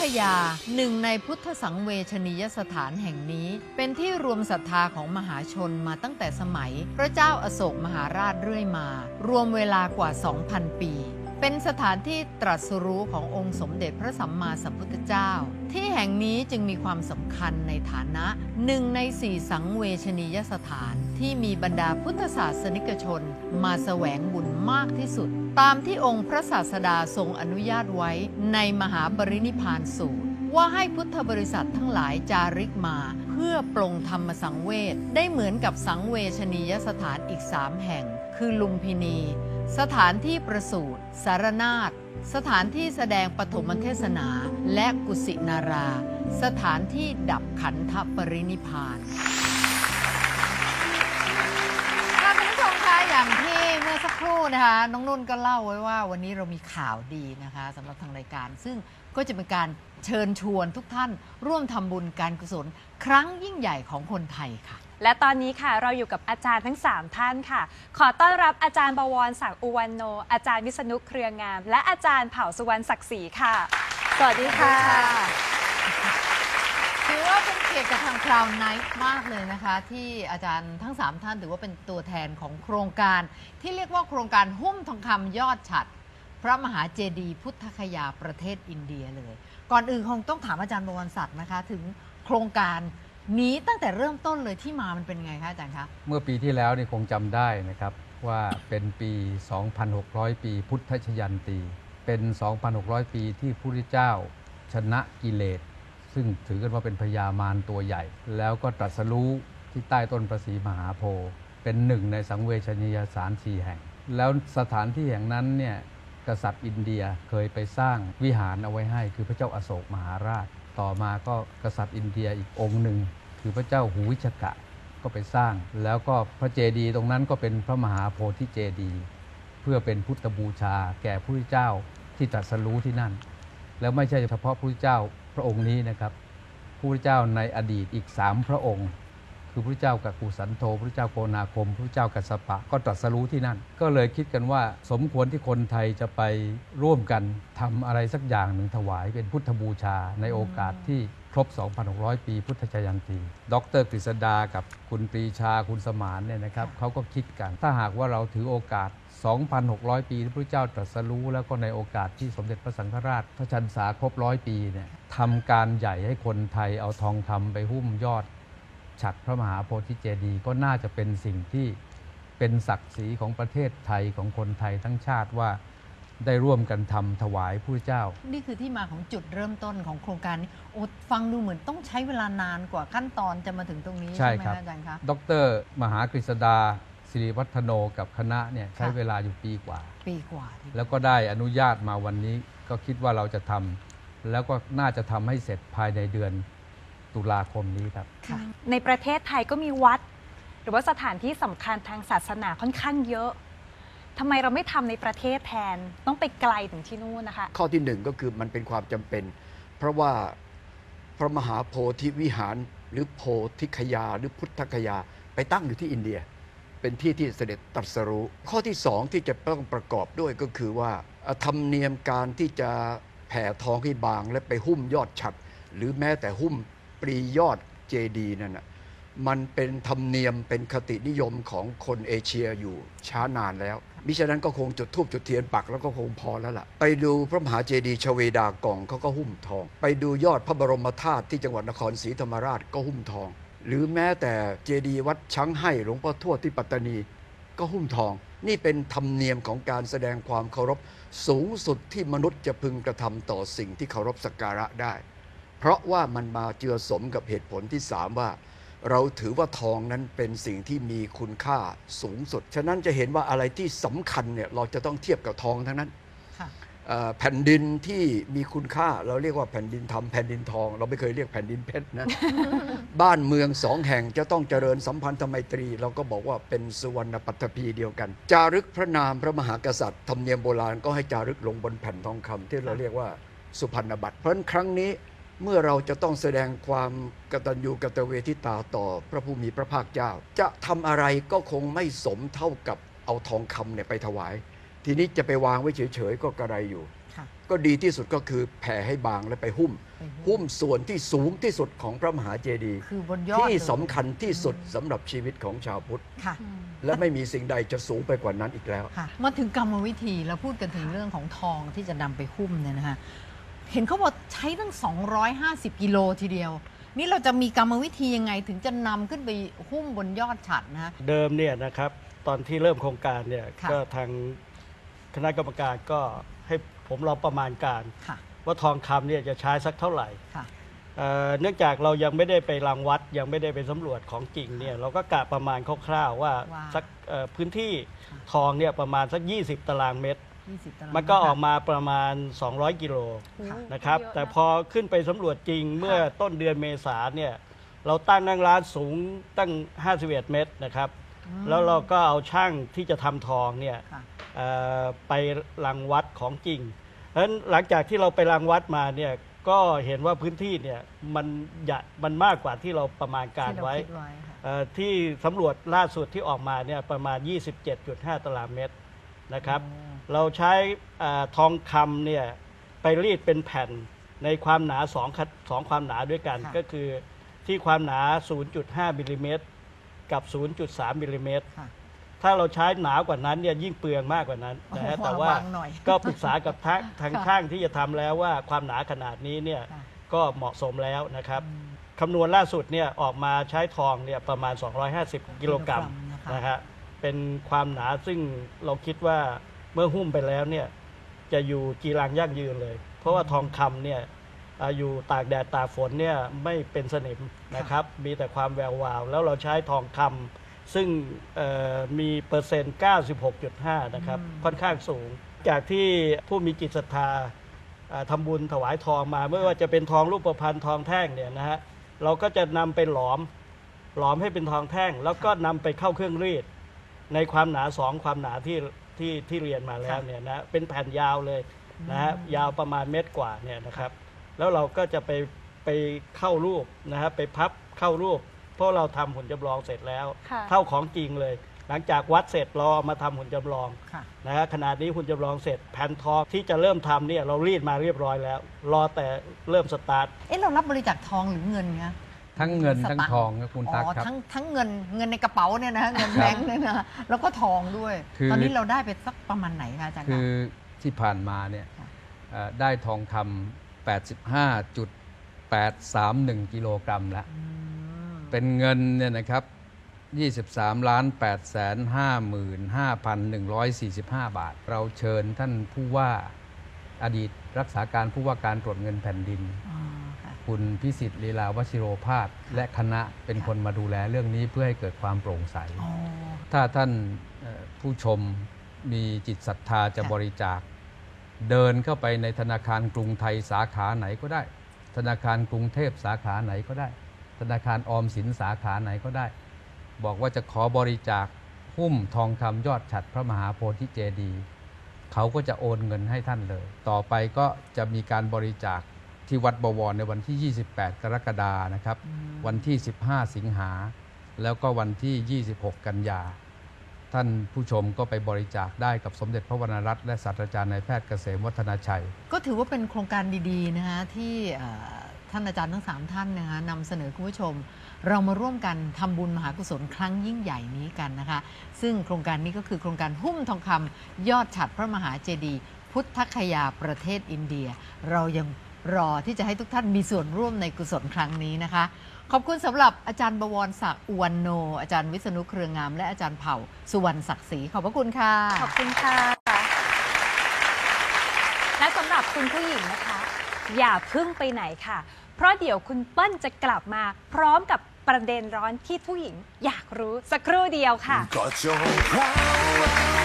คยาหนึ่งในพุทธสังเวชนียสถานแห่งนี้ เป็นที่รวมศรัทธาของมหาชนมาตั้งแต่สมัย พระเจ้าอาโศกมหาราชเรื่อยมา รวมเวลากว่า 2,000 ปี เป็นสถานที่ตรัสรู้ขององค์สมเด็จพระสัมมาสัมพุทธเจ้า ที่แห่งนี้จึงมีความสำคัญในฐานะหนึ่งในสี่สังเวชนียสถาน ที่มีบรรดาพุทธศาสนิกชน มาแสวงบุญมากที่สุด ตามที่องค์พระศาสดาทรงอนุญาตไว้ในมหาปรินิพานสูตร ว่าให้พุทธบริษัททั้งหลายจาริกมา เพื่อปรงธรรมสังเวชได้เหมือนกับสังเวชนียสถานอีกสามแห่ง คือลุมพินี สถานที่ประสูติสารนาฏสถานที่แสดงปฐมเทศนาและกุสินารา สถานที่ดับขันธปรินิพาน ครู่นะคะน้องนุ่นก็เล่าไว้ว่า วันนี้เรามีข่าวดีนะคะสำหรับทางรายการ ซึ่งก็จะเป็นการเชิญชวนทุกท่าน ร่วมทำบุญการกุศล ครั้งยิ่งใหญ่ของคนไทยค่ะ และตอนนี้ค่ะเราอยู่กับอาจารย์ทั้ง 3 ท่านค่ะ ขอต้อนรับอาจารย์บวรศักดิ์อุวันโน อาจารย์วิษณุเครืองาม และอาจารย์เผ่าสุวรรณศักดิ์ศรีค่ะ สวัสดีค่ะถื อว่าเป็นเกียรติกับทางคราวไนท์มากเลยนะคะ ที่อาจารย์ทั้ง 3 ท่านถือว่าเป็นตัวแทนของโครงการ ที่เรียกว่าโครงการหุ้มทองคำยอดฉัด พระมหาเจดีย์พุทธคยาประเทศอินเดียเลย ก่อนอื่นคงต้องถามอาจารย์บวรศักดิ์นะคะ ถึงโครงการนี้ตั้งแต่เริ่มต้นเลยที่มามันเป็นไงคะอาจารย์คะ เมื่อปีที่แล้วนี่คงจำได้นะครับ ว่าเป็นปี 2,600 ปีพุทธชยันตี เป็น 2,600 ปีที่พระพุทธเจ้าชนะกิเลส ซึ่งถือกันว่าเป็นพญามารตัวใหญ่ แล้วก็ตรัสรู้ที่ใต้ต้นประสีมหาโพธิ์เป็นหนึ่งในสังเวชนียสารสี่แห่ง แล้วสถานที่แห่งนั้นเนี่ยกษัตริย์อินเดียเคยไปสร้างวิหารเอาไว้ให้ คือพระเจ้าอาโศกมหาราช ต่อมาก็กษัตริย์อินเดียอีกองค์หนึ่ง คือพระเจ้าหูวิชกะก็ไปสร้าง แล้วก็พระเจดีย์ตรงนั้นก็เป็นพระมหาโพธิเจดีย์เพื่อเป็นพุทธบูชา แก่พระพุทธเจ้าที่ตรัสรู้ที่นั่น แล้วไม่ใช่เฉพาะพระพุทธเจ้า ระองค์นี้นะครับพระพุทธเจ้าในอดีตอีกสามพระองค์ คือพระเจ้ากักุสันโธพระเจ้าโกนาคม พระเจ้ากัสสปะก็ตรัสรู้ที่นั่น ก็เลยคิดกันว่า สมควรที่คนไทยจะไปร่วมกันทำอะไรสักอย่างหนึ่งถวายเป็นพุทธบูชาในโอกาสที่ ครบ 2,600 ปี พุทธชยันตี ดรกฤษดากับคุณปรีชาคุณสมานเนี่ยนะครับเขาก็คิดกัน ถ้าหากว่าเราถือโอกาส 2,600 ปีที่พระเจ้าตรัสรู้ แล้วก็ในโอกาสที่สมเด็จพระสังฆราช พระชันษาครบร้อยปีเนี่ยทำการใหญ่ให้คนไทยเอาทองคำไปหุ้มยอด ฉัดพระมหาโพธิเจดีย์ก็น่าจะเป็นสิ่งที่เป็นศักดิ์ศรีของประเทศไทยของคนไทยทั้งชาติว่า ได้ร่วมกันทำถวายผู้เจ้า นี่คือที่มาของจุดเริ่มต้นของโครงการนี้โอ้ฟังดูเหมือนต้องใช้เวลานานกว่าขั้นตอนจะมาถึงตรงนี้ใช่ใช่ไหมครับคะอาจารย์คะดร มหากฤษดาสิริวัฒโนกับคณะเนี่ยใช้ค่ะเวลาอยู่ปีกว่า ปีกว่าที่แล้วก็ได้อนุญาตมาวันนี้ก็คิดว่าเราจะทำแล้วก็น่าจะทำให้เสร็จภายในเดือนตุลาคมนี้ครับค่ะในประเทศไทยก็มีวัด หรือว่าสถานที่สำคัญทางศาสนาค่อนข้างเยอะ ทำไมเราไม่ทำในประเทศแทน ต้องไปไกลถึงที่นู่นนะคะ ข้อที่หนึ่งก็คือมันเป็นความจำเป็น เพราะว่าพระมหาโพธิวิหารหรือโพธิคยาหรือพุทธคยาไปตั้งอยู่ที่อินเดีย เป็นที่ที่เสด็จตรัสรู้ ข้อที่สองที่จะต้องประกอบด้วยก็คือว่าธรรมเนียมการที่จะแผ่ทองให้บางและไปหุ้มยอดฉัดหรือแม้แต่หุ้มปรียอดเจดีนั่นนะมันเป็นธรรมเนียมเป็นคตินิยมของคนเอเชียอยู่ช้านานแล้ว มิฉะนั้นก็คงจุดธูปจุดเทียนปักแล้วก็คงพอแล้วล่ะ ไปดูพระมหาเจดีย์ชเวดากองเขาก็หุ้มทอง ไปดูยอดพระบรมธาตุที่จังหวัดนครศรีธรรมราชก็หุ้มทอง หรือแม้แต่เจดีย์วัดช้างให้หลวงพ่อทวดที่ปัตตานีก็หุ้มทอง นี่เป็นธรรมเนียมของการแสดงความเคารพสูงสุดที่มนุษย์จะพึงกระทำต่อสิ่งที่เคารพสักการะได้ เพราะว่ามันมาเจือสมกับเหตุผลที่สามว่า เราถือว่าทองนั้นเป็นสิ่งที่มีคุณค่าสูงสุด ฉะนั้นจะเห็นว่าอะไรที่สำคัญเนี่ยเราจะต้องเทียบกับทองทั้งนั้นค่ะเอ่อแผ่นดินที่มีคุณค่าเราเรียกว่าแผ่นดินทำแผ่นดินทอง เราไม่เคยเรียกแผ่นดินเพชรนะ บ้านเมืองสองแห่งจะต้องเจริญสัมพันธไมตรี เราก็บอกว่าเป็นสุวรรณปัตตภีเดียวกัน จารึกพระนามพระมหากษัตริย์ธรรมเนียมโบราณก็ให้จารึกลงบนแผ่นทองคำที่เราเรียกว่าสุพรรณบัตรเพราะฉะนั้นครั้งนี้ เมื่อเราจะต้องแสดงความกตัญญูกตเวทิตาต่อพระผู้มีพระภาคเจ้า จะทำอะไรก็คงไม่สมเท่ากับเอาทองคำเนี่ยไปถวาย ทีนี้จะไปวางไว้เฉยๆก็กระไรอยู่ค่ะก็ดีที่สุดก็คือแผ่ให้บางและไปหุ้มไปหุ้ม หุ้มส่วนที่สูงที่สุดของพระมหาเจดีย์คือบนยอดที่เลยสำคัญที่สุดสำหรับชีวิตของชาวพุทธ ค่ะ และไม่มีสิ่งใดจะสูงไปกว่านั้นอีกแล้ว ค่ะมาถึงกรรมวิธีเราพูดกันถึงเรื่องของทองที่จะนำไปหุ้มเนี่ยนะคะ เห็นเขาบอกใช้ตั้ง 250 กิโลทีเดียว นี่เราจะมีกรรมวิธียังไงถึงจะนำขึ้นไปหุ้มบนยอดฉัดนะฮะเดิมเนี่ยนะครับตอนที่เริ่มโครงการเนี่ยค่ะ ก็ทางคณะกรรมการก็ให้ผมลองประมาณการ ค่ะว่าทองคำเนี่ยจะใช้สักเท่าไหร่ค่ะ เอ่อเนื่องจากเรายังไม่ได้ไปรังวัดยังไม่ได้ไปสำรวจของจริงเนี่ยเราก็กะประมาณคร่าวๆว่าว่าสักเอ่อพื้นที่ค่ะทองเนี่ยประมาณสัก 20 ตารางเมตร 20ตารางมันก็ออกมาประมาณ 200 กิโลค่ะนะครับ เยอะนะ แต่พอขึ้นไปสำรวจจริงเมื่อต้นเดือนเมษาเนี่ยเราตั้งนั่งร้านสูงตั้ง 51 เมตรนะครับ อืมแล้วเราก็เอาช่างที่จะทำทองเนี่ย ค่ะ เอ่อไปรังวัดของจริง เพราะฉะนั้นหลังจากที่เราไปรังวัดมาเนี่ยก็เห็นว่าพื้นที่เนี่ยมันใหญ่มันมากกว่าที่เราประมาณการที่เไว้คิดไว้ค่ะ เอ่อที่สำรวจล่าสุดที่ออกมาเนี่ยประมาณ 27.5 ตารางเมตรนะครับโอ้ เราใช้เอ่อทองคำเนี่ยไปรีดเป็นแผ่นในความหนาสองขดสองความหนาด้วยกัน ค่ะ ก็คือที่ความหนา 0.5มิลลิเมตรกับ 0.3มิลลิเมตร ค่ะ ถ้าเราใช้หนากว่านั้นเนี่ยยิ่งเปลืองมากกว่านั้นนะฮะโอ้โหแต่ว่าระวังหน่อยก็ปรึกษากับทางทางค่ะช่างที่จะทำแล้วว่าความหนาขนาดนี้เนี่ยค่ะ ก็เหมาะสมแล้วนะครับอืมคำนวณล่าสุดเนี่ยออกมาใช้ทองเนี่ยประมาณ 250 กิโลกรัมกิโลกรัมนะคะ นะฮะเป็นความหนาซึ่งเราคิดว่าเมื่อหุ้มไปแล้วเนี่ยจะอยู่จีรังยั่งยืนเลย เพราะว่าทองคำเนี่ยอ่าอยู่ตากแดดตากฝนเนี่ยไม่เป็นสนิมนะครับ มีแต่ความแวววาว แล้วเราใช้ทองคำซึ่งเอ่อมีเปอร์เซ็นต์ 96.5 นะครับอืมค่อนข้างสูง จากที่ผู้มีจิตศรัทธาอ่าทำบุญถวายทองมาไม่ว่าจะเป็นทองรูปประพันธ์ทองแท่งเนี่ยนะฮะเราก็จะนำไปหลอมหลอมให้เป็นทองแท่ง แล้วก็นำไปเข้าเครื่องรีด ในความหนาสองความหนาที่ ที่ที่เรียนมาแล้วค่ะเนี่ยนะเป็นแผ่นยาวเลยนะฮะยาวประมาณเมตรกว่าเนี่ยนะครับ แล้วเราก็จะไปไปเข้ารูปนะฮะไปพับเข้ารูป เพราะเราทำหุ่นจำลองเสร็จแล้วค่ะเท่าของจริงเลย หลังจากวัดเสร็จเราเอามาทำหุ่นจำลองค่ะนะฮะขนาดนี้หุ่นจำลองเสร็จแผ่นทองที่จะเริ่มทำเนี่ยเรารีดมาเรียบร้อยแล้ว รอแต่เริ่มสตาร์ทเอ๊ะเรารับบริจาคทองหรือเงินคะ ทั้งเงินสทั้งตัค์ทองครับคุณตั๊กอ๋อครับทั้งทั้งเงินเงินในกระเป๋าเนี่ยนะฮะเงินครับแบงค์เนี่ยนะแล้วก็ทองด้วยคือตอนนี้เราได้ไปสักประมาณไหนคะอาจารย์คืคะอที่ผ่านมาเนี่ยค่ะเอ่อได้ทองคำ85.831 กิโลกรัมแล้วมเป็นเงินเนี่ยนะครับ23ล้าน8แสน55,145 บาท เราเชิญท่านผู้ว่าอดีตรักษาการผู้ว่าการตรวจเงินแผ่นดินอ๋อ ค่ะคุณพิสิทธิ์ลีลาวชิโรภาสและคณะเป็นคนมาดูแลเรื่องนี้เพื่อให้เกิดความโปร่งใสอ๋อถ้าท่านเอ่อผู้ชมมีจิตศรัทธาจะค่ะบริจาค เดินเข้าไปในธนาคารกรุงไทยสาขาไหนก็ได้ ธนาคารกรุงเทพสาขาไหนก็ได้ ธนาคารออมสินสาขาไหนก็ได้ บอกว่าจะขอบริจาคหุ้มทองคำยอดฉัดพระมหาโพธิเจดีย์เขาก็จะโอนเงินให้ท่านเลย ต่อไปก็จะมีการบริจาค ที่วัดบวรในวันที่ 28 กรกฎานะครับอืมวันที่ 15 สิงหา แล้วก็วันที่ 26 กันยา ท่านผู้ชมก็ไปบริจาคได้กับสมเด็จพระวรรณรัตน์และศาสตราจารย์นายแพทย์เกษมวัฒนาชัย ก็ถือว่าเป็นโครงการดีๆนะคะที่เอ่อท่านอาจารย์ทั้งสามท่านนะคะนำเสนอคุณผู้ชม เรามาร่วมกันทำบุญมหากุศลครั้งยิ่งใหญ่นี้กันนะคะ ซึ่งโครงการนี้ก็คือโครงการหุ้มทองคำยอดฉัดพระมหาเจดีย์พุทธคยาประเทศอินเดีย เรายัง รอที่จะให้ทุกท่านมีส่วนร่วมในกุศลครั้งนี้นะคะ ขอบคุณสำหรับอาจารย์บวรศักดิ์อุวันโน อาจารย์วิษณุเครืองาม และอาจารย์เผ่าสุวรรณศักดิ์ศรีขอบพระคุณค่ะ ขอบคุณค่ะ และสำหรับคุณผู้หญิงนะคะ อย่าเพึ่งไปไหนค่ะ เพราะเดี๋ยวคุณเปิ้ลจะกลับมา พร้อมกับประเด็นร้อนที่ผู้หญิงอยากรู้สักครู่เดียวค่ะ Got your own power.